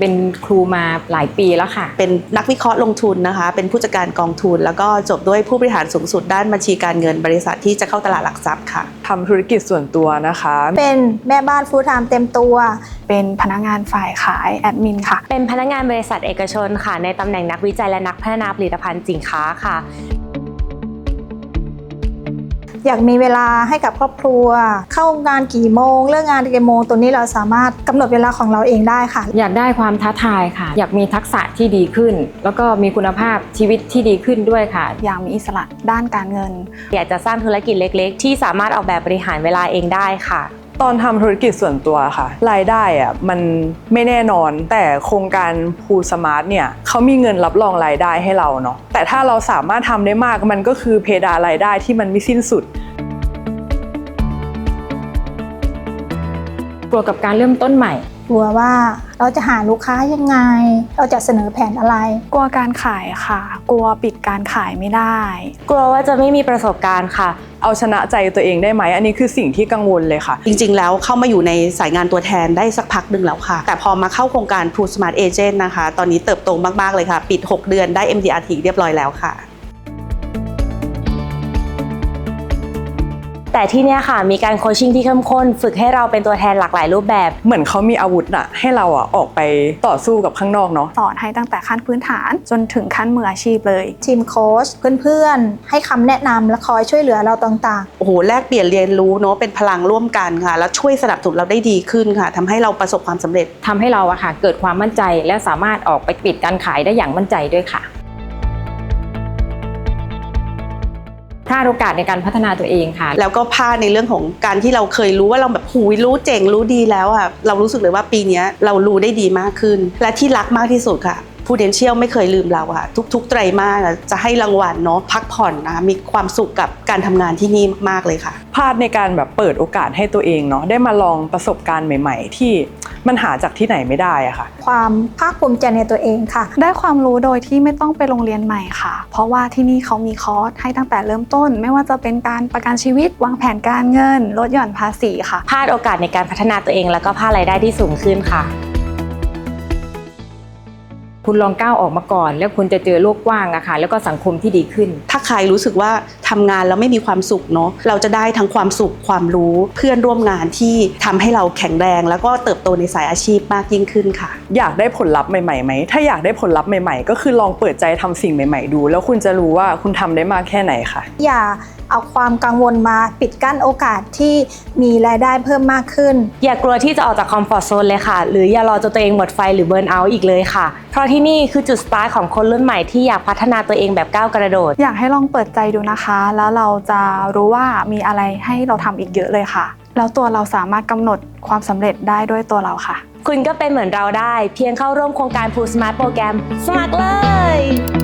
เป็นครูมาหลายปีแล้วค่ะ เป็นนักวิเคราะห์ลงทุนนะคะ เป็นผู้จัดการกองทุน แล้วก็จบด้วยผู้บริหารสูงสุดด้านบัญชีการเงินบริษัทที่จะเข้าตลาดหลักทรัพย์ค่ะ ทำธุรกิจส่วนตัวนะคะ เป็นแม่บ้านฟูลไทม์เต็มตัว เป็นพนักงานฝ่ายขายแอดมินค่ะ เป็นพนักงานบริษัทเอกชนค่ะ ในตำแหน่งนักวิจัยและนักพัฒนาผลิตภัณฑ์สินค้าค่ะ อยากมีเวลาให้กับครอบครัว เข้างานกี่โมง เลิกงานกี่โมงตัวนี้เราสามารถกำหนดเวลาของเราเองได้ค่ะ อยากได้ความท้าทายค่ะ อยากมีทักษะที่ดีขึ้น แล้วก็มีคุณภาพชีวิตที่ดีขึ้นด้วยค่ะ อยากมีอิสระด้านการเงิน อยากจะสร้างธุรกิจเล็ก ๆ ที่สามารถออกแบบบริหารเวลาเองได้ค่ะ ตอนทำธุรกิจส่วนตัวค่ะ รายได้อะมันไม่แน่นอนแต่โครงการพูสมาร์ทเนี่ยเขามีเงินรับรองรายได้ให้เราเนาะแต่ถ้าเราสามารถทำได้มากมันก็คือเพดานรายได้ที่มันไม่สิ้นสุดกลัวกับการเริ่มต้นใหม่ กลัวว่าเราจะหาลูกค้ายังไง เราจะเสนอแผนอะไร กลัวการขายค่ะ กลัวปิดการขายไม่ได้ กลัวว่าจะไม่มีประสบการณ์ค่ะ เอาชนะใจตัวเองได้ไหม อันนี้คือสิ่งที่กังวลเลยค่ะ จริงๆ แล้วเข้ามาอยู่ในสายงานตัวแทนได้สักพักหนึ่งแล้วค่ะ แต่พอมาเข้าโครงการ True Smart Agent นะคะ ตอนนี้เติบโตมากๆเลยค่ะ ปิด 6 เดือนได้ MDRT เรียบร้อยแล้วค่ะ แต่ที่เนี่ยค่ะมีการโคชชิ่งที่เข้มข้น ฝึกให้เราเป็นตัวแทนหลากหลายรูปแบบ เหมือนเขามีอาวุธอะให้เราอะออกไปต่อสู้กับข้างนอกเนาะสอนให้ตั้งแต่ขั้นพื้นฐานจนถึงขั้นมืออาชีพเลย ทีมโค้ชเพื่อนๆ ให้คำแนะนำและคอยช่วยเหลือเราต่างๆโอ้โหแลกเปลี่ยนเรียนรู้เนาะเป็นพลังร่วมกันค่ะ แล้วช่วยสนับสนุนเราได้ดีขึ้นค่ะทำให้เราประสบความสำเร็จ ทำให้เราอะค่ะเกิดความมั่นใจและสามารถออกไปปิดการขายได้อย่างมั่นใจด้วยค่ะ พลาดโอกาสในการพัฒนาตัวเองค่ะ แล้วก็พลาดในเรื่องของการที่เราเคยรู้ว่าเราแบบหูยรู้เจ๋งรู้ดีแล้วอะเรารู้สึกเลยว่าปีเนี้ยเรารู้ได้ดีมากขึ้น และที่รักมากที่สุดค่ะผู้เดนเชียลไม่เคยลืมเราค่ะทุก ๆ ไตรมาสอะจะให้รางวัลเนาะพักผ่อนนะคะมีความสุขกับการทำงานที่นี่มากๆเลยค่ะพลาดในการแบบเปิดโอกาสให้ตัวเองเนาะได้มาลองประสบการณ์ใหม่ ๆ ที่ มันหาจากที่ไหนไม่ได้อะค่ะ ความภาคภูมิใจในตัวเองค่ะ ได้ความรู้โดยที่ไม่ต้องไปโรงเรียนใหม่ค่ะ เพราะว่าที่นี่เขามีคอร์สให้ตั้งแต่เริ่มต้น ไม่ว่าจะเป็นการประกันชีวิตวางแผนการเงิน ลดหย่อนภาษีค่ะ พลาดโอกาสในการพัฒนาตัวเอง แล้วก็พลาดรายได้ที่สูงขึ้นค่ะ คุณลองก้าวออกมาก่อน แล้วคุณจะเจอโลกกว้างอะค่ะแล้วก็สังคมที่ดีขึ้น ถ้าใครรู้สึกว่าทำงานแล้วไม่มีความสุขเนาะเราจะได้ทั้งความสุขความรู้เพื่อนร่วมงานที่ทำให้เราแข็งแรง แล้วก็เติบโตในสายอาชีพมากยิ่งขึ้นค่ะ อยากได้ผลลัพธ์ใหม่ๆไหมถ้าอยากได้ผลลัพธ์ใหม่ๆ ก็คือลองเปิดใจทำสิ่งใหม่ ๆ ดู แล้วคุณจะรู้ว่าคุณทำได้มากแค่ไหนค่ะ อย่า เอาความกังวลมาปิดกั้นโอกาสที่มีรายได้เพิ่มมากขึ้น อย่ากลัวที่จะออกจากคอมฟอร์ทโซนเลยค่ะ หรืออย่ารอจนตัวเองหมดไฟหรือเบิร์นเอาท์อีกเลยค่ะ เพราะที่นี่คือจุดสตาร์ทของคนรุ่นใหม่ที่อยากพัฒนาตัวเองแบบก้าวกระโดด อยากให้ลองเปิดใจดูนะคะ แล้วเราจะรู้ว่ามีอะไรให้เราทำอีกเยอะเลยค่ะ แล้วตัวเราสามารถกำหนดความสำเร็จได้ด้วยตัวเราค่ะ คุณก็เป็นเหมือนเราได้ เพียงเข้าร่วมโครงการ Pool Smart โปรแกรมสมัครเลย